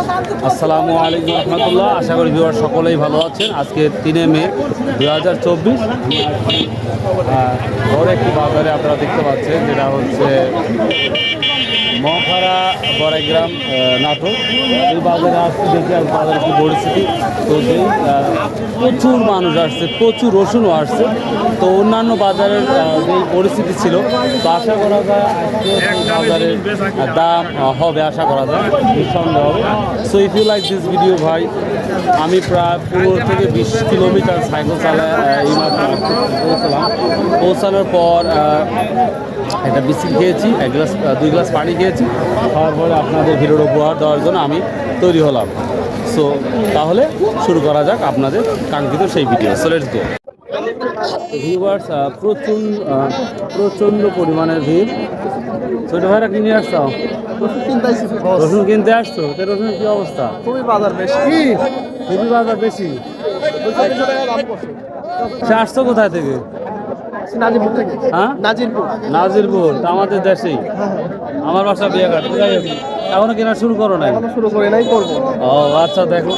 আসসালামু আলাইকুম রহমতুল্লাহ। আশা করি ভিউয়ার সকলেই ভালো আছেন। আজকে তিনে মে দু হাজার চব্বিশ। বড় একটি বাজারে আপনারা দেখতে পাচ্ছেন, যেটা হচ্ছে মহারা বড়াইগ্রাম নাটক এই বাজারে আসছে দেখি আর বাজারে কি পরিস্থিতি। তো আহ, প্রচুর মানুষ আসছে প্রচুর রসুনও আসছে। তো অন্যান্য বাজারের যে পরিস্থিতি ছিল তো আশা করা যায় বাজারের দাম হবে আশা করা যায় নিঃসন্দেহ হবে। So if you like this video ভাই আমি প্রায় পনেরো থেকে বিশ কিলোমিটার সাইকেল চালায় এই মাত্র পৌঁছলাম। পৌঁছানোর পর একটা বিস্কিট খেয়েছি এক গ্লাস দুই গ্লাস পানি খেয়েছি। খাওয়ার পরে আপনাদের ভিডিওর উপহার দেওয়ার জন্য আমি তৈরি হলাম। সো তাহলে শুরু করা যাক আপনাদের কাঙ্ক্ষিত সেই video so let's go viewers প্রচুর প্রচণ্ড পরিমাণের ভিড়। ছোট ভাইরা কিনে আসছো? রসুন কিনতে আসছো তো রসুনের কি অবস্থা? খুবই বাজার বেশি। খুবই বাজার বেশি? সে আসছো কোথায় থেকে? নাজিরপুর থেকে? হ্যাঁ? নাজিরপুর নাজিরপুর তা আমাদের দেশেই। আমার বাসা বিয়াঘাট যাই হোক, এখনও কেনা শুরু করো নাই? শুরু করে নাই করব। ও আচ্ছা দেখো।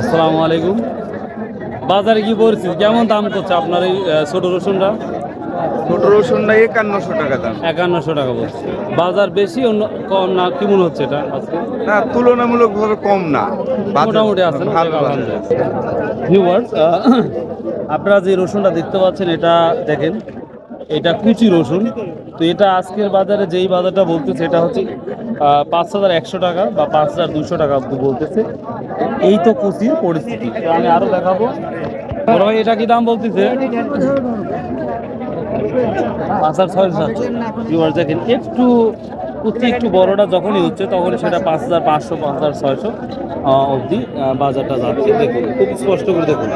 আসসালামু আলাইকুম। বাজারে কি পরিস্থিতি? কেমন দাম করছে আপনার এই ছোট রসুনটা? ছোট রসুনটা একান্নশো টাকা দাম। একান্নশো টাকা বলছে। বাজার বেশি অন্য কম না? কি মনে হচ্ছে এটা আজকে? না তুলনামূলকভাবে কম না। মোটামুটি আছে? ভালো। ভিউয়ার্স আপনারা যে রসুনটা দেখতে পাচ্ছেন, এটা দেখেন, এটা কুচি রসুন। তো এটা আজকের বাজারে যেই বাজারটা বলতেছে, এটা হচ্ছে পাঁচ হাজার একশো টাকা বা পাঁচ হাজার দুশো টাকা বলতেছে। এই তো কুচির পরিস্থিতি। আমি আরও দেখাবো। ভাই, এটা কি দাম বলতেছে? পাঁচ হাজার ছয় হাজার ভিউয়ার্স দেখেন, একটু কুচি, একটু বড়টা যখনই হচ্ছে, তখনই সেটা পাঁচ হাজার পাঁচশো, পাঁচ হাজার ছয়শো অবধি বাজারটা যাচ্ছে। দেখুন, খুব স্পষ্ট করে দেখুন।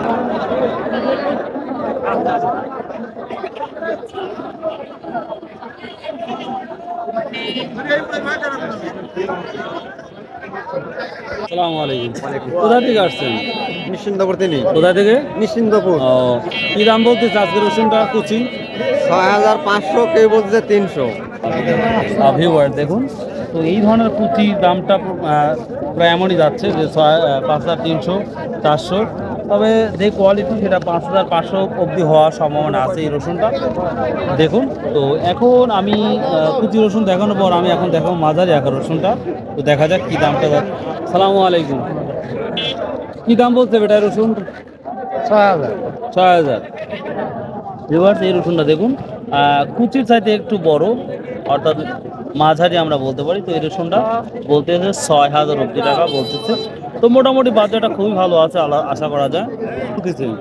আসসালামু আলাইকুম। কোথা থেকে আসছেন? নিশ্চিন্তপুর তিনি কোথা থেকে? নিশ্চিন্তপুর। ও কি দাম রসুনটা কুচি? ছয় হাজার পাঁচশো কেউ বলছে তিনশো। ভিউয়ার দেখুন। তো এই ধরনের পুঁথির দামটা প্রায় এমনই যাচ্ছে যে ছয় পাঁচ হাজার তিনশো চারশো। তবে যে কোয়ালিটি সেটা পাঁচ হাজার পাঁচশো অবধি হওয়ার সম্ভাবনা আছে এই রসুনটা। দেখুন তো এখন আমি কুচি রসুন দেখানোর পর আমি এখন দেখাবো মাঝারি আকার রসুনটা। তো দেখা যাক কী দামটা সালামু আলাইকুম। কী দাম বলছে বেটা রসুন? ছয় হাজার। ছয় হাজার। ভিউয়ার্স এই রসুনটা দেখুন কুচির চাইতে একটু বড় অর্থাৎ মাঝারি আমরা বলতে পারি। তো এই রসুনটা বলতে ছয় হাজার অব্দি টাকা বলতেছে। তো মোটামুটি বাজারটা খুবই ভালো আছে আশা করা যায়। বুঝেছেন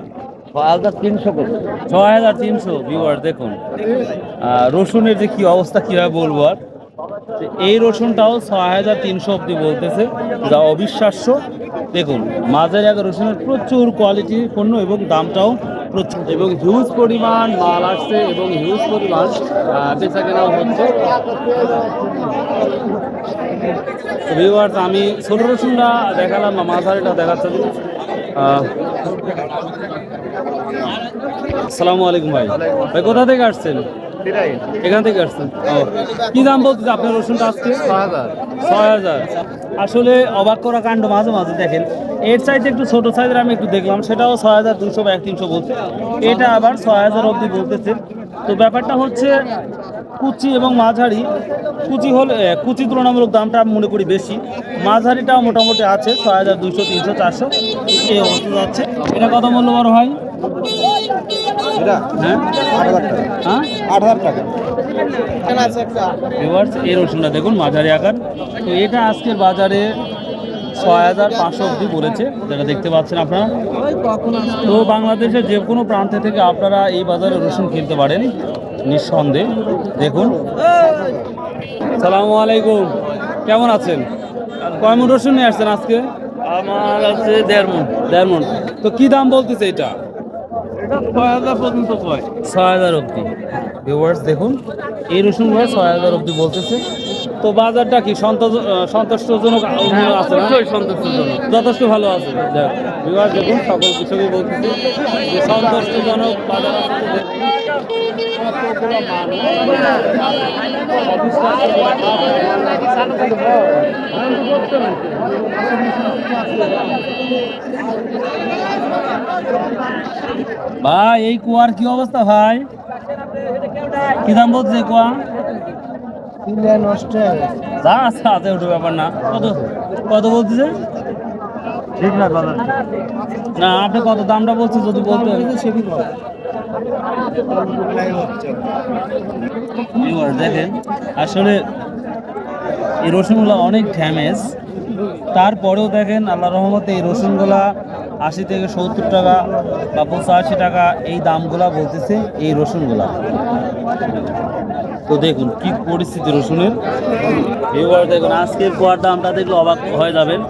ছয় হাজার তিনশো ভিউয়ার দেখুন। রসুনের যে কি অবস্থা কীভাবে বলব আর? এই রসুনটাও ছয় হাজার তিনশো অব্দি বলতেছে যা অবিশ্বাস্য। দেখুন মাঝারি আগে রসুনের প্রচুর কোয়ালিটি পণ্য এবং দামটাও প্রচুর। এবং হিউজ পরিমাণ মাল আসছে এবং হিউজ পরিমাণ বেচা কেনাও হচ্ছে। ভিউয়ার্স আমি ছোট রসুনটা দেখালাম না মাঝারিটা দেখাচ্ছে আসসালামু আলাইকুম ভাই। ভাই কোথা থেকে আসছেন? এখান থেকে আসছেন। ও কি দাম বলতেছে আপনার রসুনটা আজকে? ছয় হাজার। ছয় হাজার। আসলে অবাক করা কাণ্ড মাঝে মাঝে দেখেন। এর চাইতে একটু ছোট সাইজের আমি একটু দেখলাম সেটাও ছয় হাজার দুশো বা এক তিনশো বলছে। এটা আবার ছয় হাজার অবধি বলতেছে। তো ব্যাপারটা হচ্ছে কুচি এবং মাঝারি। কুচি হলে কুচি তুলনামূলক দামটা আমি মনে করি বেশি। মাঝারিটাও মোটামুটি আছে ছয় হাজার দুশো তিনশো চারশো। এই অবস্থা যাচ্ছে। এটা কত মূল্য বড় হয়? এটা? হ্যাঁ? হ্যাঁ? রসুনটা দেখুন মাঝারি আকার। তো এটা আজকের বাজারে ছয় হাজার পাঁচশো অবধি বলেছে যেটা দেখতে পাচ্ছেন আপনারা। তো বাংলাদেশের যে কোনো প্রান্তে থেকে আপনারা এই বাজারে রসুন কিনতে পারেন নিঃসন্দেহে। দেখুন। সালামু আলাইকুম। কেমন আছেন? কয় মন রসুন নিয়ে আসছেন আজকে? আমার আছে দেড় মন। দেড় মন। তো কি দাম বলতেছে এটা? এটা ছয় হাজার পর্যন্ত ছয় হাজার অবধি। ভিউয়ার্স দেখুন। এই রসুনগুলো ছয় হাজার অব্দি বলতেছে। তো বাজারটা কি সন্তোষ আহ, সন্তুষ্টজনক আছে যথেষ্ট ভালো আছে। ভিউয়ার্স দেখুন সকল কৃষকই বলতেছে যে বাজার ব্যাপার। ভাই এই কুয়ার কি অবস্থা ভাই? কি দাম বলছে কুয়া? যা আছে আছে ওটা ব্যাপার না। কত? কত বলতেছে? ঠিক না আপনি কত? দামটা বলছেন যদি বলতে। দেখেন আসলে এই রসুনগুলো অনেক ড্যামেজ তারপরেও দেখেন আল্লাহ রহমতে এই রসুনগুলা আশি থেকে সত্তর টাকা বা পঁচাশি টাকা এই দামগুলা বলতেছে, এই রসুনগুলা। তো দেখুন, কি পরিস্থিতি রসুনের। এবার দেখুন, আজকের কোয়ার দামটা দেখলে অবাক হয়ে যাবেন।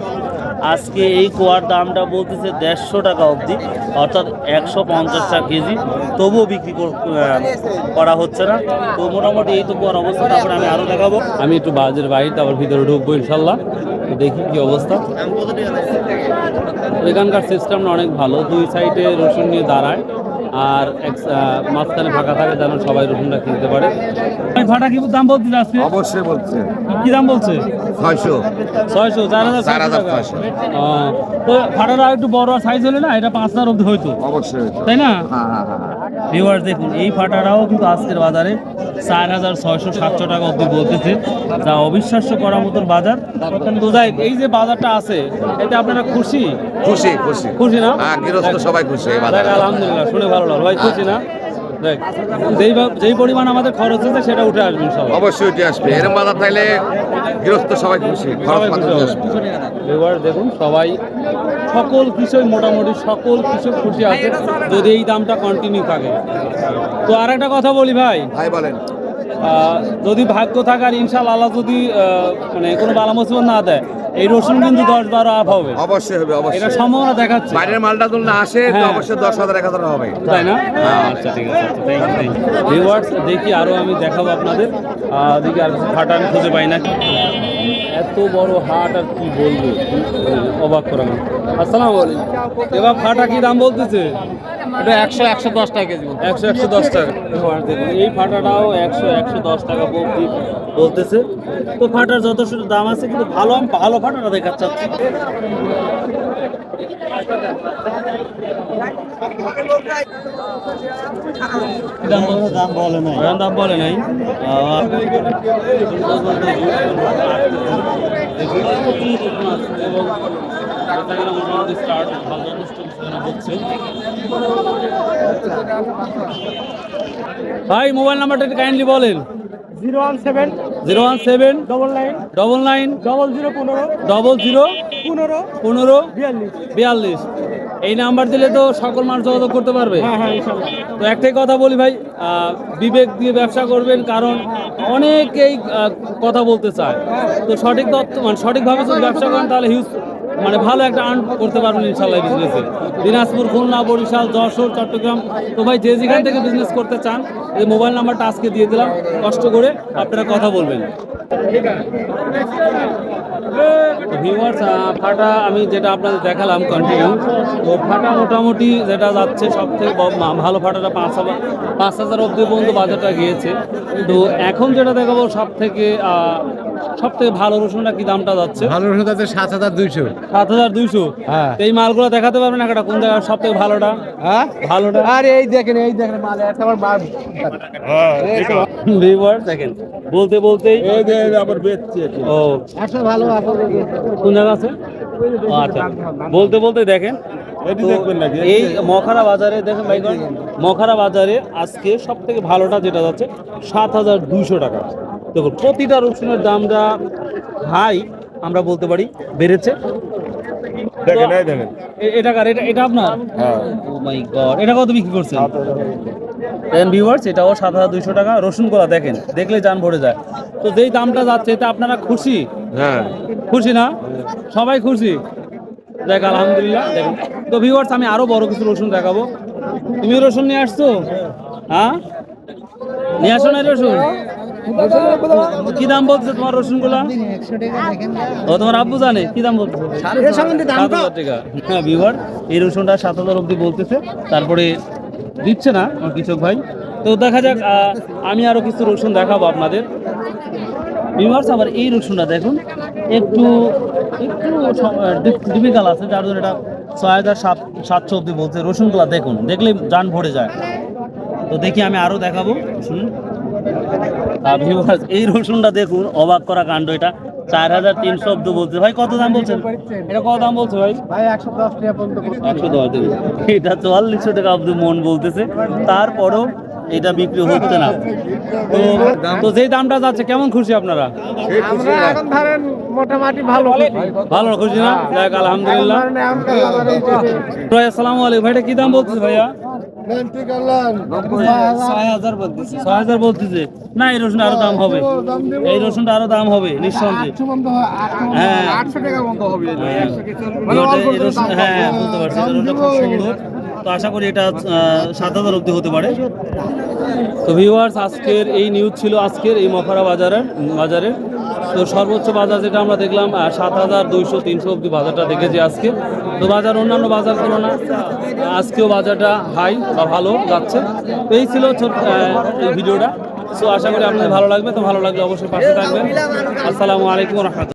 আজকে এই কোয়ার দামটা বলতেছে দেড়শো টাকা অবধি, অর্থাৎ একশো পঞ্চাশ টাকা কেজি। তবুও বিক্রি কর- হচ্ছে না। তো মোটামুটি এই তো কোয়ার অবস্থা, তারপরে আমি আরও দেখাবো। আমি একটু বাজের বাইরে আবার ভিতরে ঢুকবো ইনশাল্লাহ। দেখি কি অবস্থা। এখানকার সিস্টেমটা অনেক ভালো। দুই সাইডে রসুন নিয়ে দাঁড়ায়। আর মাঝখানে ফাঁকা থাকে যেন সবাই রসুনটা কিনতে পারে। ভাই, ফাটা কি দাম বলতে আজকে অবশ্যই বলছে। কি দাম বলছে? ছয়শো। ছয়শো চার হাজার চার হাজার ছয়শো। তো ফাটাটা একটু বড় সাইজ হলে না এটা পাঁচ হাজার অব্দি হইতো। অবশ্যই তাই না? হ্যাঁ হ্যাঁ হ্যাঁ ভিউয়ার্স দেখুন এই ফাটাটাও কিন্তু আজকের বাজারে চার হাজার ছয়শো সাতশো টাকা অব্দি বলতেছে। যা অবিশ্বাস্য করার মতন বাজার। তো যাই এই যে বাজারটা আছে এতে আপনারা খুশি? খুশি খুশি। খুশি না? হ্যাঁ গৃহস্থ সবাই খুশি এই আলহামদুলিল্লাহ শুনে ভালো লাগল। ভাই খুশি না? দেখ যেই যেই পরিমাণ আমাদের খরচ হচ্ছে সেটা উঠে আসবে ইনশাল্লাহ। অবশ্যই উঠে আসবে। এরম বাজার থাকলে গৃহস্থ সবাই খুশি খরচ সবাই এবার দেখুন সবাই সকল কৃষক মোটামুটি সকল কৃষক খুশি আছে যদি এই দামটা কন্টিনিউ থাকে। তো আর একটা কথা বলি ভাই। ভাই বলেন। যদি ভাগ্য থাকে আর ইনশাল্লাহ আল্লাহ যদি মানে কোনো বালা মুসিবত না দেয় এই রসুন কিন্তু দশ বারো আপ হবে। অবশ্যই হবে অবশ্যই। এটা সম্ভাবনা দেখাচ্ছে। বাইরের মালটা যদি না আসে তো হ্যাঁ। অবশ্যই দশ হাজার এক হাজার হবে। তাই না? আচ্ছা ঠিক আছে ভিউয়ার্স দেখি আরও আমি দেখাবো আপনাদের। দেখি আর ফাটা আমি খুঁজে পাই না। এত বড় হাট আর কি বলব? অবাক করা আসসালাম আলাইকুম। এবার ফাটা কি দাম বলতেছে? এটা একশো একশো দশ টাকা কেজি একশো একশো দশ টাকা। এই ফাটাটাও একশো একশো দশ টাকা বলতে বলতেছে। তো ফাটার যথেষ্ট দাম আছে কিন্তু ভালো আমি ভালো ফাটাটা দেখাচ্ছি দাম বলে দাম বলে নাই। দাম বলে নাই। এবং মোটামুটি ভালো হচ্ছে। ভাই মোবাইল নাম্বারটা একটু কাইন্ডলি বলেন zero one seven zero one seven double nine double nine double zero পনেরো ডবল জিরো পনেরো পনেরো বিয়াল্লিশ বিয়াল্লিশ এই নাম্বার দিলে তো সকল মানুষ যোগাযোগ করতে পারবে। হ্যাঁ হ্যাঁ তো একটাই কথা বলি ভাই বিবেক দিয়ে ব্যবসা করবেন কারণ অনেকেই কথা বলতে চায়। তো সঠিক তথ্য মানে সঠিকভাবে যদি ব্যবসা করেন তাহলে হিউজ মানে ভালো একটা আর্ন করতে পারবেন ইনশাল্লাহ বিজনেসে দিনাজপুর খুলনা বরিশাল যশোর চট্টগ্রাম তো ভাই যে যেখান থেকে বিজনেস করতে চান এই মোবাইল নাম্বারটা আজকে দিয়ে দিলাম কষ্ট করে আপনারা কথা বলবেন। ভিউয়ার্স ফাটা আমি যেটা আপনাদের দেখালাম কন্টিনিউ তো ফাটা মোটামুটি যেটা যাচ্ছে সব থেকে ভালো ফাটাটা পাঁচ হাজার পাঁচ হাজার অব্দি পর্যন্ত বাজারটা গিয়েছে। তো এখন যেটা দেখাবো সব থেকে সব থেকে ভালো রসুনটা কি দামটা যাচ্ছে? ভালো রসুন আছে সাত হাজার দুইশো। সাত হাজার দুইশো? হ্যাঁ। এই মালগুলো দেখাতে পারবেন একটা কোন সব থেকে ভালোটা? হ্যাঁ? ভালোটা? আরে এই দেখেন এই দেখেন মাল একটা মাল। ভিউয়ার্স দেখেন বলতে বলতেই আবার বেচছে ও। একশো ভালো কোন জায়গা আছে? আচ্ছা বলতে বলতে দেখেন এই মখারা বাজারে দেখেন ভাই মখারা বাজারে আজকে সব থেকে ভালোটা যেটা যাচ্ছে সাত হাজার দুইশো টাকা। দেখুন প্রতিটা রসুনের দামটা হাই আমরা বলতে পারি বেড়েছে। দেখেন এই দেখেন। এটা কার? এটা এটা আপনার? হ্যাঁ। ও মাই গড এটা কত বিক্রি করছেন? দেন ভিউয়ার্স এটাও সাত হাজার দুইশো টাকা। রসুন কলা দেখেন দেখলে যান ভরে যায়। তো যেই দামটা যাচ্ছে এতে আপনারা খুশি? হ্যাঁ। খুশি না? সবাই খুশি? দেখ আলহামদুলিল্লাহ দেখুন। তো ভিউয়ার্স আমি আরও বড় কিছু রসুন দেখাবো। তুমি রসুন নিয়ে আসছো? হ্যাঁ? নিয়ে আসো না রসুন? কি দাম বলছে তোমার রসুনগুলা ও তোমার আব্বু জানে কি দাম বলছে? হ্যাঁ এই রসুনটা সাত হাজার অব্দি বলতেছে। তারপরে দিচ্ছে না আমার কৃষক ভাই। তো দেখা যাক আমি আরও কিছু রসুন দেখাবো আপনাদের। ভিউয়ার্স আবার এই রসুনটা দেখুন। একটু একটু ডিফিকাল্ট আছে যার জন্য এটা ছয় হাজার সাত সাতশো অব্দি বলছে। রসুনগুলা দেখুন দেখলে যান ভরে যায়। তো দেখি আমি আরও দেখাবো। শুনুন এই রসুনটা দেখুন অবাক করা কাণ্ড এটা। চার হাজার তিনশো অব্দি বলছে। ভাই কত দাম বলছেন? এটা কত দাম বলছে ভাই? ভাই একশো দশ টাকা একশো দশ এটা চুয়াল্লিশশো টাকা অব্দি মন বলতেছে। তারপরও এটা বিক্রি হচ্ছে না। তো তো যেই দামটা যাচ্ছে কেমন খুশি আপনারা? আমরা এখন ধরেন মোটামুটি ভালো ভালো খুশি না? দেখ আলহামদুলিল্লাহ। আসসালামু আলাইকুম। ভাই এটা কি দাম বলতেছে ভাইয়া? ছয় হাজার বলতেছে। না এই রসুন আরও দাম হবে। এই রসুনটা আরও দাম হবে নিঃসন্দেহে। হ্যাঁ হ্যাঁ। রসুন- হ্যাঁ বুঝতে পারছি। রসুনটা খুব সুন্দর। তো আশা করি এটা সাত হাজার অব্দি হতে পারে। তো ভিউয়ার্স আজকের এই নিউজ ছিল আজকের এই মফারা বাজারের বাজারে তো সর্বোচ্চ বাজার যেটা আমরা দেখলাম সাত হাজার দুইশো তিনশো অব্দি বাজারটা দেখেছি আজকে। তো বাজার অন্যান্য বাজার করো না আজকেও বাজারটা হাই বা ভালো যাচ্ছে। তো এই ছিল ভিডিওটা। সো আশা করি আপনাদের ভালো লাগবে। তো ভালো লাগলে অবশ্যই পাশে থাকবেন। আসসালামু আলাইকুম রহমতুল্লাহ।